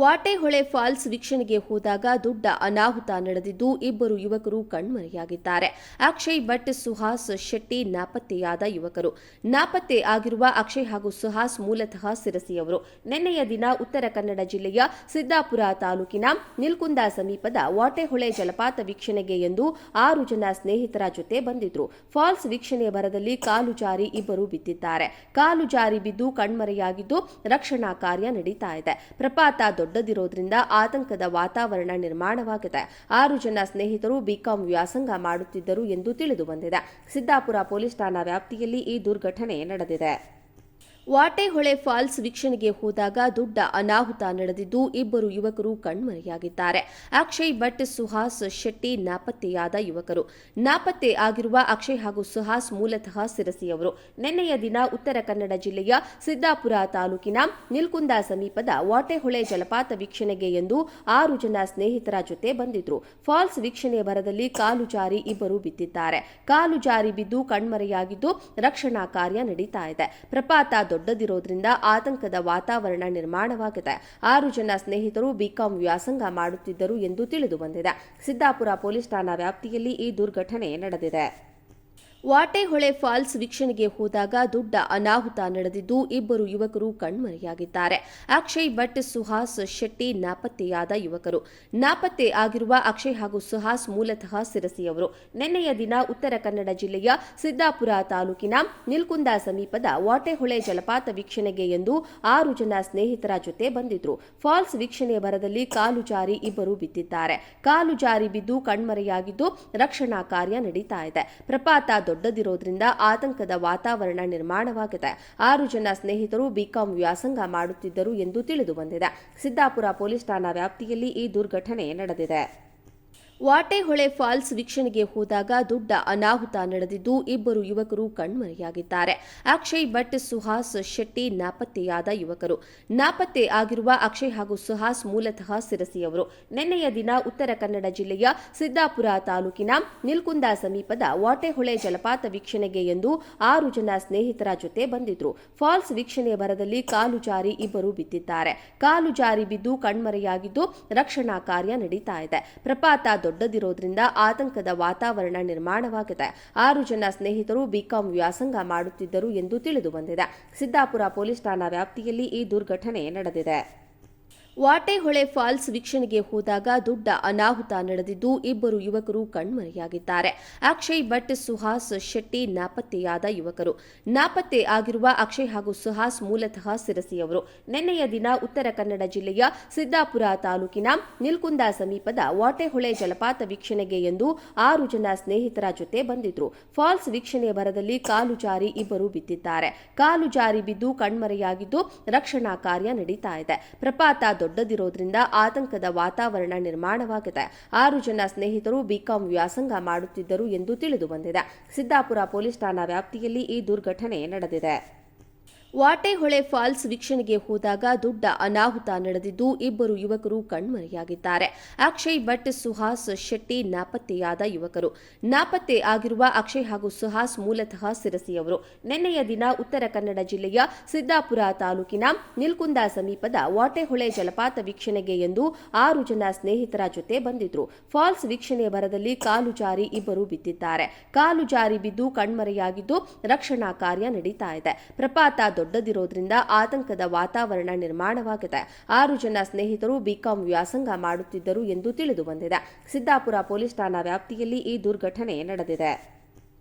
ವಾಟೆಹೊಳೆ falls ವೀಕ್ಷಣೆಗೆ ಹೋದಾಗ ದೊಡ್ಡ ಅನಾಹುತ ನಡೆದಿದ್ದು ಇಬ್ಬರು ಯುವಕರು ಕಣ್ಮರೆಯಾಗಿದ್ದಾರೆ. ಅಕ್ಷಯ್ ಭಟ್, ಸುಹಾಸ್ ಶೆಟ್ಟಿ ನಾಪತ್ತೆಯಾದ ಯುವಕರು. ನಾಪತ್ತೆ ಆಗಿರುವ ಅಕ್ಷಯ್ ಹಾಗೂ ಸುಹಾಸ್ ಮೂಲತಃ ಸಿರಸಿಯವರು. ನಿನ್ನೆಯ ದಿನ ಉತ್ತರ ಕನ್ನಡ ಜಿಲ್ಲೆಯ ಸಿದ್ದಾಪುರ ತಾಲೂಕಿನ ನಿಲ್ಕುಂದ ಸಮೀಪದ ವಾಟೆಹೊಳೆ ಜಲಪಾತ ವೀಕ್ಷಣೆಗೆ ಎಂದು ಆರು ಜನ ಸ್ನೇಹಿತರ ಜೊತೆ ಬಂದಿದ್ರು. ಫಾಲ್ಸ್ ವೀಕ್ಷಣೆಯ ಭರದಲ್ಲಿ ಕಾಲು ಜಾರಿ ಇಬ್ಬರು ಬಿದ್ದಿದ್ದಾರೆ. ಕಾಲು ಜಾರಿ ಬಿದ್ದು ಕಣ್ಮರೆಯಾಗಿದ್ದು ರಕ್ಷಣಾ ಕಾರ್ಯ ನಡೀತಾ ಇದೆ. ಪ್ರಪಾತ ದೊಡ್ಡದಿರೋದ್ರಿಂದ ಆತಂಕದ ವಾತಾವರಣ ನಿರ್ಮಾಣವಾಗಿದೆ. ಆರು ಜನ ಸ್ನೇಹಿತರು ಬಿಕಾಂ ವ್ಯಾಸಂಗ ಮಾಡುತ್ತಿದ್ದರು ಎಂದು ತಿಳಿದು ಬಂದಿದೆ. ಸಿದ್ದಾಪುರ ಪೊಲೀಸ್ ಠಾಣಾ ವ್ಯಾಪ್ತಿಯಲ್ಲಿ ಈ ದುರ್ಘಟನೆ ನಡೆದಿದೆ. ವಾಟೆಹೊಳೆ ಫಾಲ್ಸ್ ವೀಕ್ಷಣೆಗೆ ಹೋದಾಗ ದೊಡ್ಡ ಅನಾಹುತ ನಡೆದಿದ್ದು ಇಬ್ಬರು ಯುವಕರು ಕಣ್ಮರೆಯಾಗಿದ್ದಾರೆ. ಅಕ್ಷಯ್ ಭಟ್, ಸುಹಾಸ್ ಶೆಟ್ಟಿ ನಾಪತ್ತೆಯಾದ ಯುವಕರು. ನಾಪತ್ತೆ ಆಗಿರುವ ಅಕ್ಷಯ್ ಹಾಗೂ ಸುಹಾಸ್ ಮೂಲತಃ ಸಿರಸಿಯವರು. ನಿನ್ನೆಯ ದಿನ ಉತ್ತರ ಕನ್ನಡ ಜಿಲ್ಲೆಯ ಸಿದ್ದಾಪುರ ತಾಲೂಕಿನ ನಿಲ್ಕುಂದ ಸಮೀಪದ ವಾಟೆಹೊಳೆ ಜಲಪಾತ ವೀಕ್ಷಣೆಗೆ ಎಂದು ಆರು ಜನ ಸ್ನೇಹಿತರ ಜೊತೆ ಬಂದಿದ್ರು. ಫಾಲ್ಸ್ ವೀಕ್ಷಣೆ ಭರದಲ್ಲಿ ಕಾಲು ಜಾರಿ ಇಬ್ಬರು ಬಿದ್ದಿದ್ದಾರೆ. ಕಾಲು ಜಾರಿ ಬಿದ್ದು ಕಣ್ಮರೆಯಾಗಿದ್ದು ರಕ್ಷಣಾ ಕಾರ್ಯ ನಡೀತಾ ಇದೆ. ಪ್ರಪಾತ ದೊಡ್ಡದಿರೋದ್ರಿಂದ ಆತಂಕದ ವಾತಾವರಣ ನಿರ್ಮಾಣವಾಗಿದೆ. ಆರು ಜನ ಸ್ನೇಹಿತರು ಬಿಕಾಂ ವ್ಯಾಸಂಗ ಮಾಡುತ್ತಿದ್ದರು ಎಂದು ತಿಳಿದು ಬಂದಿದೆ. ಸಿದ್ದಾಪುರ ಪೊಲೀಸ್ ಠಾಣಾ ವ್ಯಾಪ್ತಿಯಲ್ಲಿ ಈ ದುರ್ಘಟನೆ ನಡೆದಿದೆ. ವಾಟೆಹೊಳೆ ಫಾಲ್ಸ್ ವೀಕ್ಷಣೆಗೆ ಹೋದಾಗ ದೊಡ್ಡ ಅನಾಹುತ ನಡೆದಿದ್ದು ಇಬ್ಬರು ಯುವಕರು ಕಣ್ಮರೆಯಾಗಿದ್ದಾರೆ. ಅಕ್ಷಯ್ ಭಟ್, ಸುಹಾಸ್ ಶೆಟ್ಟಿ, ನಾಪತ್ತೆಯಾದ ಯುವಕರು. ನಾಪತ್ತೆ ಆಗಿರುವ ಅಕ್ಷಯ್ ಹಾಗೂ ಸುಹಾಸ್ ಮೂಲತಃ ಸಿರಸಿಯವರು. ನಿನ್ನೆಯ ದಿನ ಉತ್ತರ ಕನ್ನಡ ಜಿಲ್ಲೆಯ ಸಿದ್ದಾಪುರ ತಾಲೂಕಿನ ನಿಲ್ಕುಂದ ಸಮೀಪದ ವಾಟೆಹೊಳೆ ಜಲಪಾತ ವೀಕ್ಷಣೆಗೆ ಎಂದು ಆರು ಜನ ಸ್ನೇಹಿತರ ಜೊತೆ ಬಂದಿದ್ರು. ಫಾಲ್ಸ್ ವೀಕ್ಷಣೆಯ ಭರದಲ್ಲಿ ಕಾಲು ಜಾರಿ ಇಬ್ಬರು ಬಿದ್ದಿದ್ದಾರೆ. ಕಾಲು ಜಾರಿ ಬಿದ್ದು ಕಣ್ಮರೆಯಾಗಿದ್ದು ರಕ್ಷಣಾ ಕಾರ್ಯ ನಡೀತಾ ಇದೆ. ಪ್ರಪಾತ ದೊಡ್ಡದಿರೋದ್ರಿಂದ ಆತಂಕದ ವಾತಾವರಣ ನಿರ್ಮಾಣವಾಗಿದೆ. ಆರು ಜನ ಸ್ನೇಹಿತರು ಬಿಕಾಂ ವ್ಯಾಸಂಗ ಮಾಡುತ್ತಿದ್ದರು ಎಂದು ತಿಳಿದು ಬಂದಿದೆ ಸಿದ್ದಾಪುರ ಪೊಲೀಸ್ ಠಾಣಾ ವ್ಯಾಪ್ತಿಯಲ್ಲಿ ಈ ದುರ್ಘಟನೆ ನಡೆದಿದೆ. ವಾಟೆಹೊಳೆ ಫಾಲ್ಸ್ ವೀಕ್ಷಣೆಗೆ ಹೋದಾಗ ದೊಡ್ಡ ಅನಾಹುತ ನಡೆದಿದ್ದು ಇಬ್ಬರು ಯುವಕರು ಕಣ್ಮರೆಯಾಗಿದ್ದಾರೆ. ಅಕ್ಷಯ್ ಭಟ್, ಸುಹಾಸ್ ಶೆಟ್ಟಿ ನಾಪತ್ತೆಯಾದ ಯುವಕರು. ನಾಪತ್ತೆ ಆಗಿರುವ ಅಕ್ಷಯ್ ಹಾಗೂ ಸುಹಾಸ್ ಮೂಲತಃ ಸಿರಸಿಯವರು. ನಿನ್ನೆಯ ದಿನ ಉತ್ತರ ಕನ್ನಡ ಜಿಲ್ಲೆಯ ಸಿದ್ದಾಪುರ ತಾಲೂಕಿನ ನಿಲ್ಕುಂದ ಸಮೀಪದ ವಾಟೆಹೊಳೆ ಜಲಪಾತ ವೀಕ್ಷಣೆಗೆ ಎಂದು ಆರು ಜನ ಸ್ನೇಹಿತರ ಜೊತೆ ಬಂದಿದ್ರು. ಫಾಲ್ಸ್ ವೀಕ್ಷಣೆಯ ಭರದಲ್ಲಿ ಕಾಲು ಜಾರಿ ಇಬ್ಬರು ಬಿದ್ದಿದ್ದಾರೆ. ಕಾಲು ಜಾರಿ ಬಿದ್ದು ಕಣ್ಮರೆಯಾಗಿದ್ದು ರಕ್ಷಣಾ ಕಾರ್ಯ ನಡೀತಾ ಇದೆ. ಪ್ರಪಾತ ದೊಡ್ಡದಿರೋದ್ರಿಂದ ಆತಂಕದ ವಾತಾವರಣ ನಿರ್ಮಾಣವಾಗಿದೆ. ಆರು ಜನ ಸ್ನೇಹಿತರು ಬಿಕಾಂ ವ್ಯಾಸಂಗ ಮಾಡುತ್ತಿದ್ದರು ಎಂದು ತಿಳಿದು ಬಂದಿದೆ. ಸಿದ್ದಾಪುರ ಪೊಲೀಸ್ ಠಾಣಾ ವ್ಯಾಪ್ತಿಯಲ್ಲಿ ಈ ದುರ್ಘಟನೆ ನಡೆದಿದೆ. ವಾಟೆಹೊಳೆ ಫಾಲ್ಸ್ ವೀಕ್ಷಣೆಗೆ ಹೋದಾಗ ದೊಡ್ಡ ಅನಾಹುತ ನಡೆದಿದ್ದು ಇಬ್ಬರು ಯುವಕರು ಕಣ್ಮರೆಯಾಗಿದ್ದಾರೆ. ಅಕ್ಷಯ್ ಭಟ್, ಸುಹಾಸ್ ಶೆಟ್ಟಿ ನಾಪತ್ತೆಯಾದ ಯುವಕರು. ನಾಪತ್ತೆ ಆಗಿರುವ ಅಕ್ಷಯ್ ಹಾಗೂ ಸುಹಾಸ್ ಮೂಲತಃ ಸಿರಸಿಯವರು. ನಿನ್ನೆಯ ದಿನ ಉತ್ತರ ಕನ್ನಡ ಜಿಲ್ಲೆಯ ಸಿದ್ದಾಪುರ ತಾಲೂಕಿನ ನಿಲ್ಕುಂದ ಸಮೀಪದ ವಾಟೆಹೊಳೆ ಜಲಪಾತ ವೀಕ್ಷಣೆಗೆ ಎಂದು ಆರು ಜನ ಸ್ನೇಹಿತರ ಜೊತೆ ಬಂದಿದ್ರು. ಫಾಲ್ಸ್ ವೀಕ್ಷಣೆಯ ಭರದಲ್ಲಿ ಕಾಲು ಜಾರಿ ಇಬ್ಬರು ಬಿದ್ದಿದ್ದಾರೆ. ಕಾಲು ಜಾರಿ ಬಿದ್ದು ಕಣ್ಮರೆಯಾಗಿದ್ದು ರಕ್ಷಣಾ ಕಾರ್ಯ ನಡೀತಾ ಇದೆ. ಪ್ರಪಾತ ದೊಡ್ಡದಿರೋದ್ರಿಂದ ಆತಂಕದ ವಾತಾವರಣ ನಿರ್ಮಾಣವಾಗಿದೆ. ಆರು ಜನ ಸ್ನೇಹಿತರು ಬಿಕಾಂ ವ್ಯಾಸಂಗ ಮಾಡುತ್ತಿದ್ದರು ಎಂದು ತಿಳಿದು ಬಂದಿದೆ. ಸಿದ್ದಾಪುರ ಪೊಲೀಸ್ ಠಾಣಾ ವ್ಯಾಪ್ತಿಯಲ್ಲಿ ಈ ದುರ್ಘಟನೆ ನಡೆದಿದೆ. ವಾಟೆಹೊಳೆ ಫಾಲ್ಸ್ ವೀಕ್ಷಣೆಗೆ ಹೋದಾಗ ದೊಡ್ಡ ಅನಾಹುತ ನಡೆದಿದ್ದು ಇಬ್ಬರು ಯುವಕರು ಕಣ್ಮರೆಯಾಗಿದ್ದಾರೆ. ಅಕ್ಷಯ್ ಭಟ್, ಸುಹಾಸ್ ಶೆಟ್ಟಿ, ನಾಪತ್ತೆಯಾದ ಯುವಕರು. ನಾಪತ್ತೆ ಆಗಿರುವ ಅಕ್ಷಯ್ ಹಾಗೂ ಸುಹಾಸ್ ಮೂಲತಃ ಸಿರಸಿಯವರು. ನಿನ್ನೆಯ ದಿನ ಉತ್ತರ ಕನ್ನಡ ಜಿಲ್ಲೆಯ ಸಿದ್ದಾಪುರ ತಾಲೂಕಿನ ನಿಲ್ಕುಂದ ಸಮೀಪದ ವಾಟೆಹೊಳೆ ಜಲಪಾತ ವೀಕ್ಷಣೆಗೆ ಎಂದು ಆರು ಜನ ಸ್ನೇಹಿತರ ಜೊತೆ ಬಂದಿದ್ರು. ಫಾಲ್ಸ್ ವೀಕ್ಷಣೆಯ ಬರದಲ್ಲಿ ಕಾಲು ಜಾರಿ ಇಬ್ಬರು ಬಿದ್ದಿದ್ದಾರೆ. ಕಾಲು ಜಾರಿ ಬಿದ್ದು ಕಣ್ಮರೆಯಾಗಿದ್ದು ರಕ್ಷಣಾ ಕಾರ್ಯ ನಡೀತಾ ಇದೆ. ಪ್ರಪಾತ ದೊಡ್ಡದಿರೋದ್ರಿಂದ ಆತಂಕದ ವಾತಾವರಣ ನಿರ್ಮಾಣವಾಗಿದೆ. ಆರು ಜನ ಸ್ನೇಹಿತರು ಬಿಕಾಂ ವ್ಯಾಸಂಗ ಮಾಡುತ್ತಿದ್ದರು ಎಂದು ತಿಳಿದು ಬಂದಿದೆ ಸಿದ್ದಾಪುರ ಪೊಲೀಸ್ ಠಾಣಾ ವ್ಯಾಪ್ತಿಯಲ್ಲಿ ಈ ದುರ್ಘಟನೆ ನಡೆದಿದೆ.